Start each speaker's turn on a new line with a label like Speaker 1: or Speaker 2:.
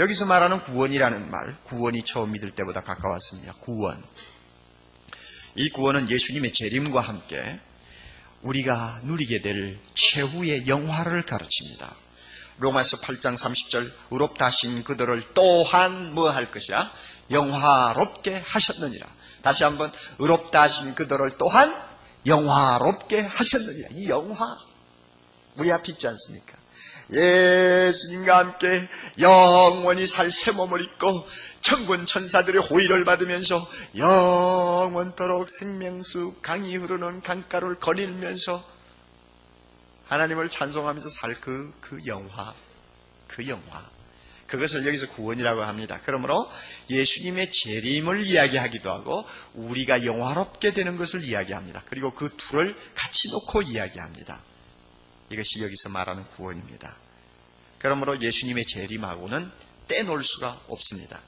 Speaker 1: 여기서 말하는 구원이라는 말, 구원이 처음 믿을 때보다 가까웠습니다. 구원. 이 구원은 예수님의 재림과 함께 우리가 누리게 될 최후의 영화를 가르칩니다. 로마서 8장 30절 의롭다 하신 그들을 또한 뭐 할 것이야? 영화롭게 하셨느니라. 다시 한번 의롭다 하신 그들을 또한 영화롭게 하셨느니라. 이 영화 우리 앞에 있지 않습니까? 예수님과 함께 영원히 살 새 몸을 입고 천군 천사들의 호의를 받으면서 영원토록 생명수 강이 흐르는 강가를 거닐면서 하나님을 찬송하면서 살 그, 그 영화, 그 영화. 그것을 여기서 구원이라고 합니다. 그러므로 예수님의 재림을 이야기하기도 하고 우리가 영화롭게 되는 것을 이야기합니다. 그리고 그 둘을 같이 놓고 이야기합니다. 이것이 여기서 말하는 구원입니다. 그러므로 예수님의 재림하고는 떼놓을 수가 없습니다.